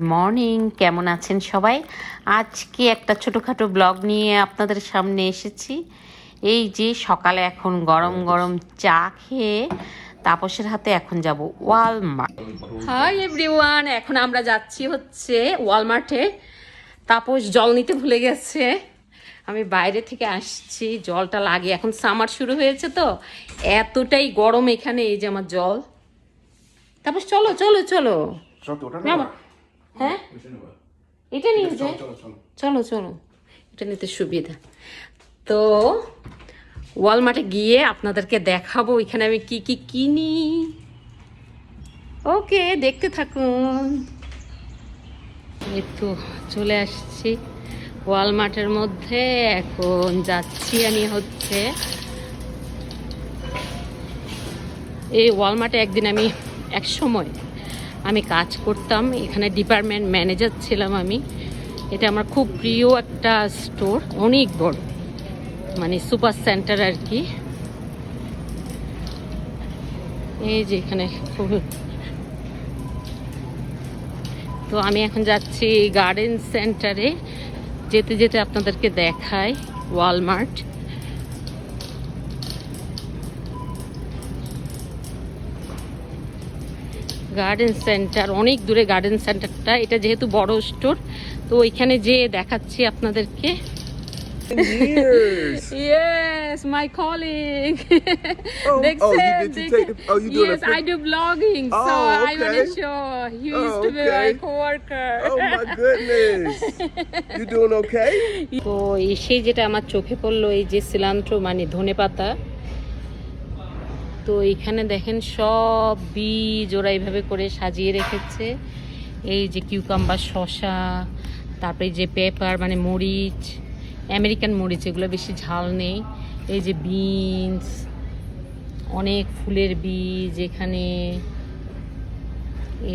Morning কেমন আছেন সবাই? আজকে একটা ছোটোখাটো ব্লগ নিয়ে আপনাদের সামনে এসেছি। এই যে সকালে এখন গরম গরম চা খেয়ে তাপসের হাতে এখন যাব ওয়ালমার্ট। হাই এভরিওয়ান এখন আমরা যাচ্ছি হচ্ছে ওয়ালমার্টে। তাপস জল নিতে ভুলে গেছে। আমি বাইরে থেকে আসছি জলটা লাগে। এখন সামার শুরু হয়েছে তো। এতটাই গরম এখানে এই যে আমার জল। তাপস চলো চলো চলো। হ্যাঁ? এটা নিয়ে যাই চলো চলো এটা নিতে সুবিধা। তো ওয়ালমার্টে গিয়ে আপনাদেরকে দেখাবো এখানে আমি কি কি কিনি। ওকে দেখতে থাকুন। তো চলে আসছি ওয়ালমার্টের মধ্যে। এখন যাচ্ছি আমি হচ্ছে। এই ওয়ালমার্টে একদিন আমি এক সময় আমি কাজ করতাম, এখানে ডিপার্টমেন্ট ম্যানেজার ছিলাম আমি। এটা আমার খুব প্রিয় একটা স্টোর অনেক বড়। মানে সুপার সেন্টার আর কি। এই যে এখানে তো আমি এখন যাচ্ছি গার্ডেন সেন্টারে যেতে যেতে আপনাদেরকে দেখাই ওয়ালমার্ট গার্ডেন সেন্টার অনেক দূরে গার্ডেন সেন্টারটা এটা যেহেতু বড় স্টোর তো ওইখানে যেয়ে দেখাচ্ছি আপনাদেরকে years. Yes, my colleague. Oh, oh, you Dixon, did you take oh, you a Yes, I do blogging, oh, so Oh, I want to show. He Oh, used to be my okay. coworker. Oh my goodness. You doing okay? তো এসে যেটা আমার চোখে পড়ল এই যে cilantro মানে ধনে পাতা তো এখানে দেখেন সব বীজ ওরা এইভাবে করে সাজিয়ে রেখেছে। এই যে কিউকাম্বার শশা তারপরে যে পেপার মানে মরিচ আমেরিকান মরিচ, এগুলো বেশি ঝাল নেই। এই যে বিনস অনেক ফুলের বীজ এখানে।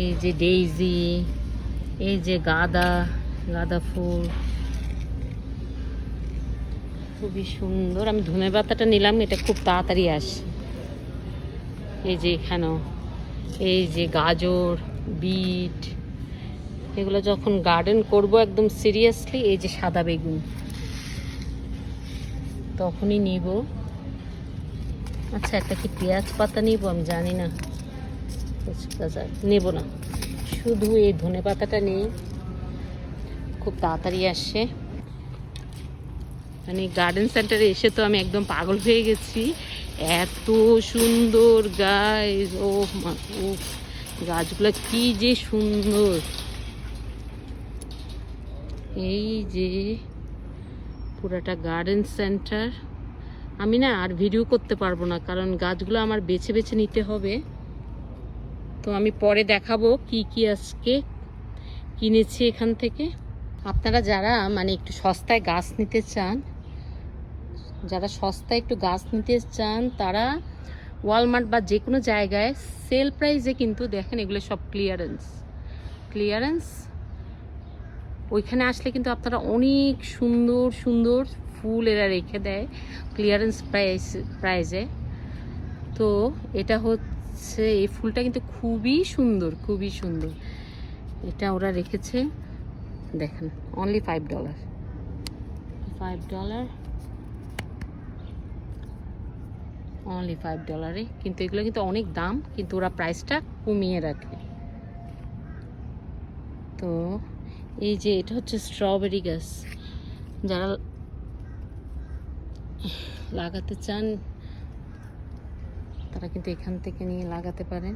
এই যে ডেইজি এই যে গাঁদা গাঁদা ফুল। খুবই সুন্দর। আমি ধনে পাতাটা নিলাম, এটা খুব তাড়াতাড়ি আসে এই যে এখানেও এই যে গাজর, বিট, এগুলো যখন গার্ডেন করব একদম সিরিয়াসলি এই যে সাদা বেগুন। তখনই নিব। আচ্ছা একটা কি পেঁয়াজ পাতা নিব? আমি জানি না। নেব না। শুধু এই ধনে পাতাটা নেই। খুব তাড়াতাড়ি আসে মানে গার্ডেন সেন্টারে এসে তো আমি একদম পাগল হয়ে গেছি। এত সুন্দর গাছ ও মা, ও, গাছগুলো কি যে সুন্দর। এই যে পুরাটা গার্ডেন সেন্টার আমি না আর ভিডিও করতে পারব না, কারণ গাছগুলো আমার বেছে বেছে নিতে হবে। তো আমি পরে দেখাবো কি কি আজকে কিনেছি এখান থেকে। আপনারা যারা মানে একটু সস্তায় গাছ নিতে চান যারা সস্তায় একটু গাছ নিতে চান, তারা ওয়ালমার্ট বা যে কোনো জায়গায় সেল প্রাইসে কিন্তু দেখেন এগুলো সব ক্লিয়ারেন্স ক্লিয়ারেন্স ওইখানে আসলে কিন্তু আপনারা অনেক সুন্দর সুন্দর ফুল এরা রেখে দেয় ক্লিয়ারেন্স প্রাইস প্রাইসে তো এটা হচ্ছে, এই ফুলটা কিন্তু খুবই সুন্দর খুবই সুন্দর। এটা ওরা রেখেছে, দেখেন only five dollar five dollar only five ডলারে কিন্তু এগুলো কিন্তু অনেক দাম, কিন্তু ওরা প্রাইসটা কমিয়ে রাখে। তো এই যে এটা হচ্ছে স্ট্রবেরি গাছ যারা লাগাতে চান, তারা কিন্তু এখান থেকে নিয়ে লাগাতে পারেন।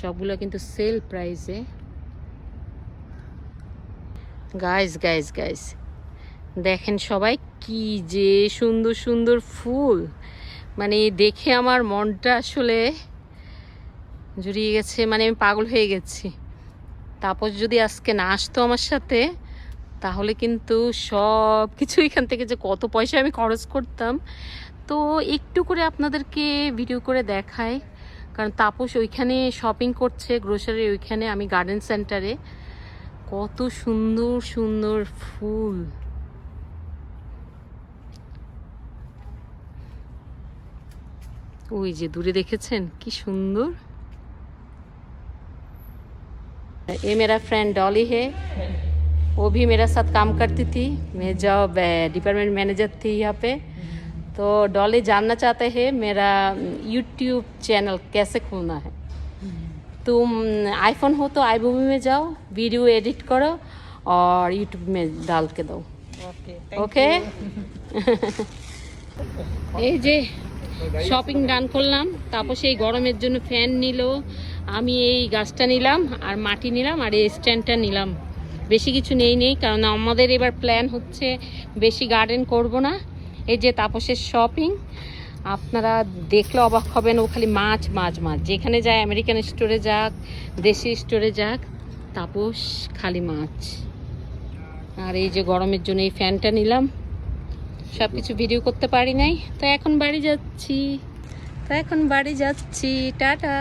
সবগুলো কিন্তু সেল প্রাইসে গাইস গাইস গাইস দেখেন সবাই কি যে সুন্দর সুন্দর ফুল। মানে দেখে আমার মনটা আসলে জুড়িয়ে গেছে মানে আমি পাগল হয়ে গেছি। তারপর যদি আজকে না আসতো আমার সাথে, তাহলে কিন্তু সব কিছু এখান থেকে যে কত পয়সা আমি খরচ করতাম, তো একটু করে আপনাদেরকে ভিডিও করে দেখাই। কারণ তাপস ওইখানে শপিং করছে গ্রোসারি ওইখানে, আমি গার্ডেন সেন্টারে কত সুন্দর সুন্দর ফুল। ওই যে দূরে দেখেছেন কি সুন্দর ये मेरा फ्रेंड डॉली है वो भी मेरे साथ काम करती थी मैं जब डिपार्टमेंट मैनेजर थी यहाँ पे तो डॉली जानना चाहते हैं मेरा यूट्यूब चैनल कैसे खोलना है तुम आईफोन हो तो आई में जाओ वीडियो एडिट करो और यूट्यूब में डाल के दो ওকে এই যে শপিং ডান করলাম, তারপর সেই গরমের জন্য ফ্যান নিল, আমি এই গাছটা নিলাম আর মাটি নিলাম আর এই স্ট্যান্ডটা নিলাম। বেশি কিছু নেই নেই, কারণ আমাদের এবার প্ল্যান হচ্ছে বেশি গার্ডেন করব না। এই যে তাপসের শপিং আপনারা দেখলে অবাক হবেন, ও খালি মাছ মাছ মাছ। যেখানে যায় আমেরিকান স্টোরে যাক, দেশি স্টোরে যাক, তাপস খালি মাছ। আর এই যে গরমের জন্য এই ফ্যানটা নিলাম। সব কিছু ভিডিও করতে পারি নাই। তো এখন বাড়ি যাচ্ছি। তো এখন বাড়ি যাচ্ছি। টাটা।